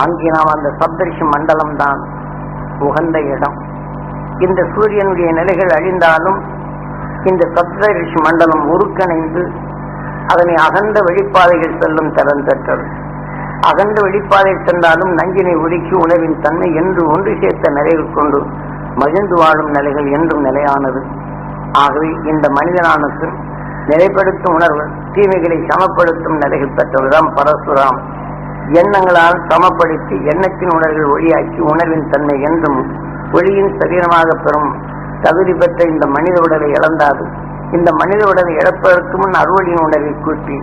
அங்கே நாம் அந்த சப்தரிஷி மண்டலம் தான் உகந்த இடம். இந்த சூரியனுடைய நிலைகள் அழிந்தாலும் இந்த சப்தரிஷி மண்டலம் உருக்கணைந்து அதனை அகண்ட வெளிப்பாதைகள் செல்லும் தரம் பெற்றது. அகண்ட வெளிப்பாதை சென்றாலும் நஞ்சினை ஒடுக்கி உணவின் தன்மை என்று ஒன்று சேர்த்த நிலைகள் கொண்டு மகிழ்ந்து வாழும் நிலைகள் என்றும் நிலையானது. ஆகவே இந்த மனிதனானுக்கு நிலைப்படுத்தும் உணர்வு தீமைகளை சமப்படுத்தும் நிலைகள் பெற்றவர்தான் பரசுராம். எண்ணங்களால் சமப்படுத்தி எண்ணத்தின் உணர்வுகள் ஒளியாக்கி உணர்வின் தன்மை என்றும் ஒளியின் சரீரமாக பெறும் தகுதி பெற்ற இந்த மனித உடலை இழந்தாது. இந்த மனித உடலை இழப்பதற்கு முன் அறுவழியின் உணர்வை கூட்டி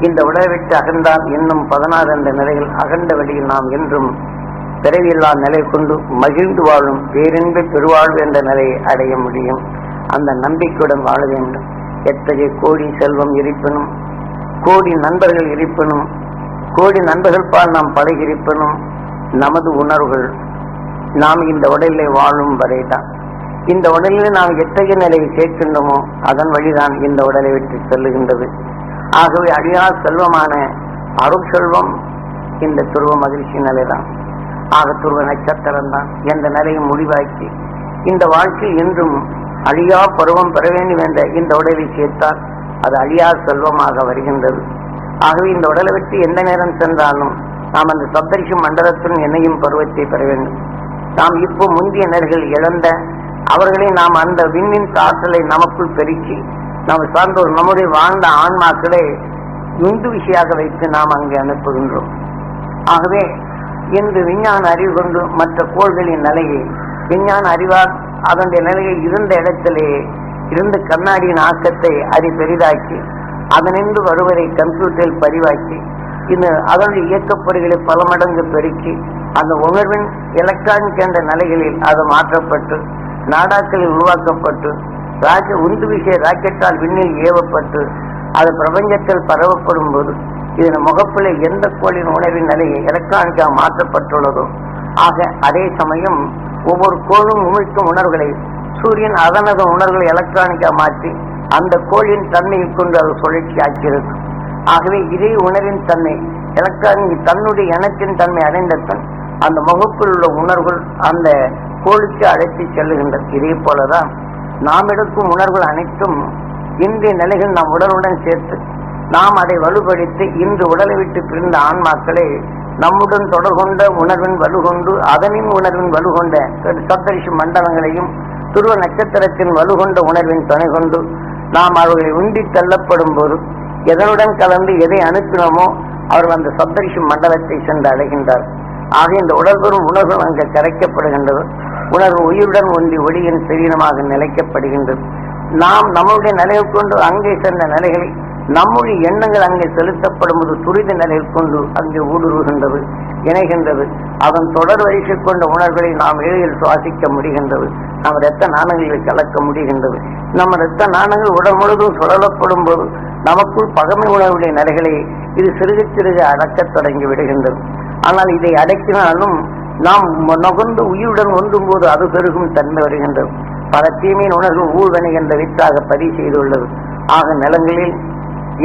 இந்த உடலை விட்டு அகன்றால் இன்னும் பதினாறு என்ற நிலையில் அகண்ட வழியில் நாம் என்றும் பிறவியில்லா நிலை கொண்டு மகிழ்ந்து வாழும் பேரின்ப பெருவாழ்வு என்ற நிலையை அடைய முடியும். அந்த நம்பிக்கையுடன் வாழ வேண்டும். எத்தகைய கோடி செல்வம் இருப்பினும் கோடி நண்பர்கள் இருப்பினும் கோடி நண்பர்கள் பால் நாம் பழகியிருப்பினும் நமது உணர்வுகள் நாம் இந்த உடலிலே வாழும் வரைதான். இந்த உடலில் நாம் எத்தகைய நிலையை சேர்க்கின்றோமோ அதன் வழிதான் இந்த உடலை விட்டு செல்லுகின்றது. ஆகவே அழியா செல்வமான அருட்செல்வம் இந்த துருவ மகிழ்ச்சி நிலைதான். ஆக துருவ நட்சத்திரம் தான் எந்த நிலையும் முடிவாக்கி இந்த வாழ்க்கை என்றும் அழியா பருவம் பெற வேண்டும் என்ற இந்த உடலை சேர்த்தால் அது அழியா செல்வமாக வருகின்றது. ஆகவே இந்த உடலை விட்டு எந்த நேரம் சென்றாலும் நாம் அந்த சப்தரிஷி மண்டலத்துடன் என்னையும் பருவத்தை பெற வேண்டும். நாம் இப்போ முந்திய நேர்கள் இழந்த அவர்களை நாம் அந்த விண்ணின் ஆற்றலை நமக்குள் பெருக்கி நாம் சார்ந்தோர் நம்முடைய வாழ்ந்த ஆன்மாக்களை இந்து விஷயாக வைத்து நாம் அங்கே அனுப்புகின்றோம். ஆகவே இன்று விஞ்ஞான அறிவு கொண்டு மற்ற கோள்களின் நிலையை விஞ்ஞான அறிவால் அதனுடைய நிலையை இருந்த இடத்திலே இருந்த கண்ணாடியின் ஆக்கத்தை அறி பெரிதாக்கி அதனின்று வருவதை கம்ப்யூட்டரில் பதிவாக்கி இந்த அதனுடைய இயக்கப்பொறிகளை பல மடங்கு பெருக்கி அந்த உணர்வின் எலக்ட்ரானிக் என்ற நிலைகளில் அது மாற்றப்பட்டு நாடாக்களில் உருவாக்கப்பட்டு ராஜ உந்து விஷய ராக்கெட்டால் விண்ணில் ஏவப்பட்டு அது பிரபஞ்சத்தில் பரவப்படும் போது இதன் முகப்பிலே எந்த கோளின் உணவின் நிலையை எலக்ட்ரானிக்காக மாற்றப்பட்டுள்ளதோ ஆக அதே சமயம் ஒவ்வொரு கோளும் உமிழ்க்கும் உணர்வுகளை சூரியன் அதனது உணர்வுகளை எலக்ட்ரானிக்காக மாற்றி அந்த கோளின் தன்மையை கொண்டு அது சுழற்சி ஆக்கிறது. ஆகவே இதே உணர்வின் தன்மை எலக்ட்ரானிக் தன்னுடைய இனத்தின் தன்மை அடைந்ததன் அந்த முகப்பில் உள்ள உணர்வுகள் அந்த கோளுக்கு அழைத்து செல்லுகின்றது இதே போலதான் நாம் எடுக்கும் உணர்வுகள் அனைத்தும் இன்றைய நிலைகள் நம் உடலுடன் சேர்த்து நாம் அதை வலுப்படுத்தி இன்று உடலை விட்டு பிரிந்த ஆன்மாக்களை நம்முடன் தொடர்கொண்ட உணர்வின் வலுகொண்டு அதனின் உணர்வின் வலுகொண்ட சப்தரிஷி மண்டலங்களையும் துருவ நட்சத்திரத்தின் வலுகொண்ட உணர்வின் துணை கொண்டு நாம் அவர்களை உண்டி தள்ளப்படும் போது எதனுடன் கலந்து எதை அனுப்பினோமோ அவர்கள் அந்த சப்தரிஷி மண்டலத்தை சென்று அடைகின்றார் ஆக இந்த உடல் பெறும் உணர்வு அங்கு கரைக்கப்படுகின்றது. உணர்வு உயிருடன் ஒன்றி ஒளியின் சரீரமாக நிலைக்கப்படுகின்றது. நாம் நம்முடைய நிலையை கொண்டு அங்கே சென்ற நிலைகளை நம்முடைய எண்ணங்கள் அங்கே செலுத்தப்படும் போது துரித நிலையில் கொண்டு அங்கே ஊடுருவுகின்றது இணைகின்றது. அதன் தொடர் வரிசை கொண்ட உணர்வுகளை நாம் எளிதில் சுவாசிக்க முடிகின்றது. நம் இரத்த நாணங்களில் கலக்க முடிகின்றது. நம்ம இரத்த நாணங்கள் உடல் முழுவதும் சுழலப்படும் போது நமக்குள் பகமை உணர்வுடைய நிலைகளை இது சிறுக சிறுக அடக்கத் தொடங்கி விடுகின்றது. ஆனால் இதை அடக்கினாலும் நாம் நுகர்ந்து உயிருடன் ஒன்றும் போது அது பெருகும் தன்மை வருகின்றது. பல தீமையின் உணர்வு ஊழ்வனை என்ற வித்தாக பதிவு செய்துள்ளது. ஆக நிலங்களில்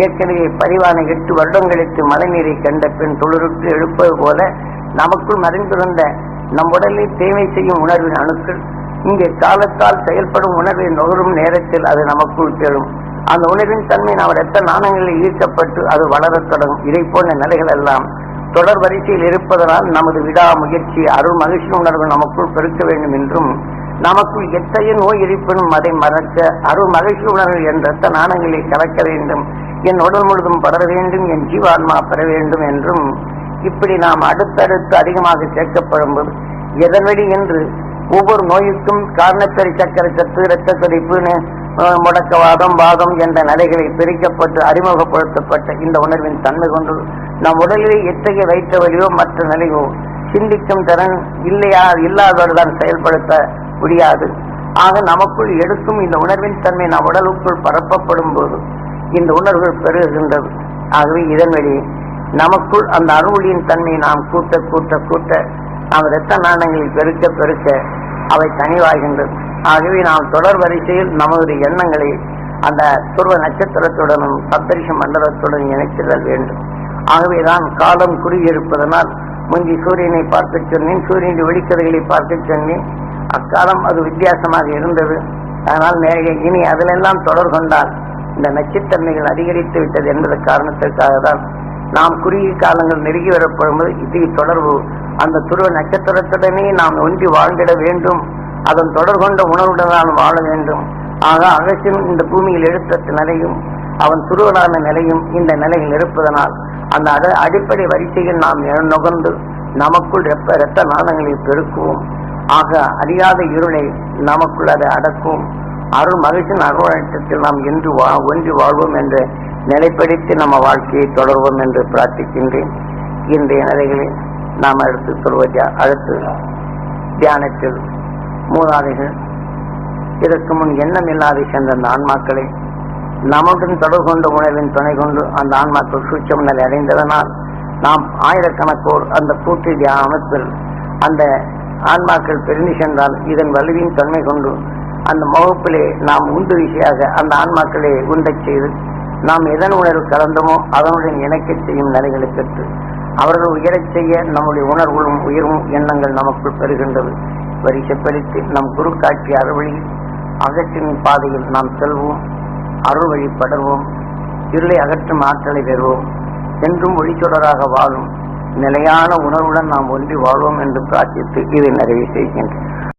ஏற்கனவே பதிவான எட்டு வருடங்களுக்கு மழைநீரை கண்ட பின் தொழிலுக்கு எழுப்பது போல நமக்குள் மறைந்திருந்த நம் உடலில் தேவை செய்யும் உணர்வின் அணுக்கள் இங்கே காலத்தால் செயல்படும் உணர்வை நுகரும் நேரத்தில் அது நமக்குள் கேளும் அந்த உணர்வின் தன்மை நாம் இரத்த நாணங்களில் ஈர்க்கப்பட்டு அது வளரத் தொடங்கும். இதை போன்ற நிலைகள் எல்லாம் தொடர் வரிசையில் இருப்பதனால் நமது விடாமுயற்சி அருள் மகிழ்ச்சி உணர்வு நமக்குள் பெருக்க வேண்டும் என்றும் நமக்குள் எத்தகைய நோய் இருப்பினும் அதை மறக்க அருள் மகிழ்ச்சி உணர்வு என் ரத்த நாணங்களை கலக்க வேண்டும். என் உடல் முழுதும் படர வேண்டும் என் ஜீவாத்மா பெற வேண்டும் என்றும் இப்படி நாம் அடுத்தடுத்து அதிகமாக சேர்க்கப்படும் எதன் வழி? என்று ஒவ்வொரு நோய்க்கும் காரணப்பெரி சக்கரை சத்து இரத்த கொதிப்பு முடக்கவாதம் வாதம் என்ற நிலைகளில் பிரிக்கப்பட்டு அறிமுகப்படுத்தப்பட்ட இந்த உணர்வின் தன்மை கொண்டு நம் உடலில் எத்தகைய வைத்த வழியோ மற்ற நிலையோ சிந்திக்கும் திறன் இல்லையா இல்லாதவர்தான் செயல்படுத்த முடியாது. ஆக நமக்குள் எடுக்கும் இந்த உணர்வின் தன்மை நம் உடலுக்குள் பரப்பப்படும் போது இந்த உணர்வுகள் பெருகுகின்றது. ஆகவே இதன் வழி நமக்குள் அந்த அருளியின் தன்மையை நாம் கூட்ட கூட்ட கூட்ட நாம் இரத்த நாணங்களை பெருக்க பெருக்க அவை தனிவாகின்றது. ஆகவே நாம் தொடர் வரிசையில் நமது எண்ணங்களை அந்த துருவ நட்சத்திரத்துடனும் சப்தரிஷ மண்டலத்துடன் இணைத்துதல் வேண்டும். ஆகவேதான் காலம் குறுகியிருப்பதனால் முந்தி சூரியனை பார்க்க சொன்னேன் சூரியனின் வெளிக்கதைகளை பார்க்க சொன்னேன். அக்காலம் அது வித்தியாசமாக இருந்தது. அதனால் நே- இனி அதிலெல்லாம் தொடர் கொண்டால் இந்த நச்சுத்தன்மைகள் அதிகரித்து விட்டது என்பது காரணத்திற்காக தான் நாம் குறுகிய காலங்கள் நெருங்கி வரப்படும்போது இது தொடர்பு அந்த துருவ நட்சத்திரத்துடனே நாம் ஒன்றி வாழ்ந்திட வேண்டும். அதன் தொடர்கொண்ட உணர்வுடன் வாழ வேண்டும். ஆக அகசியம் இந்த பூமியில் எழுத்த நிலையும் அவன் துருவலான நிலையும் இந்த நிலையில் இருப்பதனால் அந்த அட- அடிப்படை வரிசையில் நாம் நுகர்ந்து நமக்குள் ரெப்ப இரத்த நாணங்களை பெருக்குவோம். ஆக அறியாத இருளை நமக்குள் அதை அடக்கும். அருள் மகிழ்ச்சியின் அருளத்தில் நாம் என்று வா ஒன்றி வாழ்வோம் என்று நிலைப்படுத்தி நம்ம வாழ்க்கையை தொடர்வோம் என்று பிரார்த்திக்கின்றேன். இன்றைய நிலைகளில் நாம் அடுத்து சொல்வது அடுத்து தியானத்தில் மூதாதைகள். இதற்கு முன் எண்ணம் இல்லாத சென்ற அந்த ஆன்மாக்களை நம்முடன் தொடர்பு கொண்ட உணவின் துணை கொண்டு அந்த ஆன்மாக்கள் சூட்சம் நிலை அடைந்ததனால் நாம் ஆயிரக்கணக்கோர் அந்த கூட்டு தியான அமைப்பில் அந்த ஆன்மாக்கள் பிரிந்து சென்றால் இதன் வலுவின் தன்மை கொண்டு அந்த முகப்பிலே நாம் உண்டு விஷயாக அந்த ஆன்மாக்களை உண்டச் செய்து நாம் எதன் உணர்வு கலந்தோமோ அதனுடன் இணைக்கச் செய்யும் நிலைகளை பெற்று அவர்கள் உயரச் செய்ய நம்முடைய உணர்வுகளும் உயர்வும் எண்ணங்கள் நமக்குள் பெறுகின்றது. வரிசைப்படுத்தி நம் குரு காட்சி அறுவழியில் அகற்றின் பாதையில் நாம் செல்வோம் அருள் வழி படர்வோம் இருளை அகற்றும் ஆற்றலை பெறுவோம். என்றும் ஒளிச்சொடராக வாழும் நிலையான உணர்வுடன் நாம் ஒன்றி வாழ்வோம் என்று பிரார்த்தித்து இதை நிறைவு செய்கின்றேன்.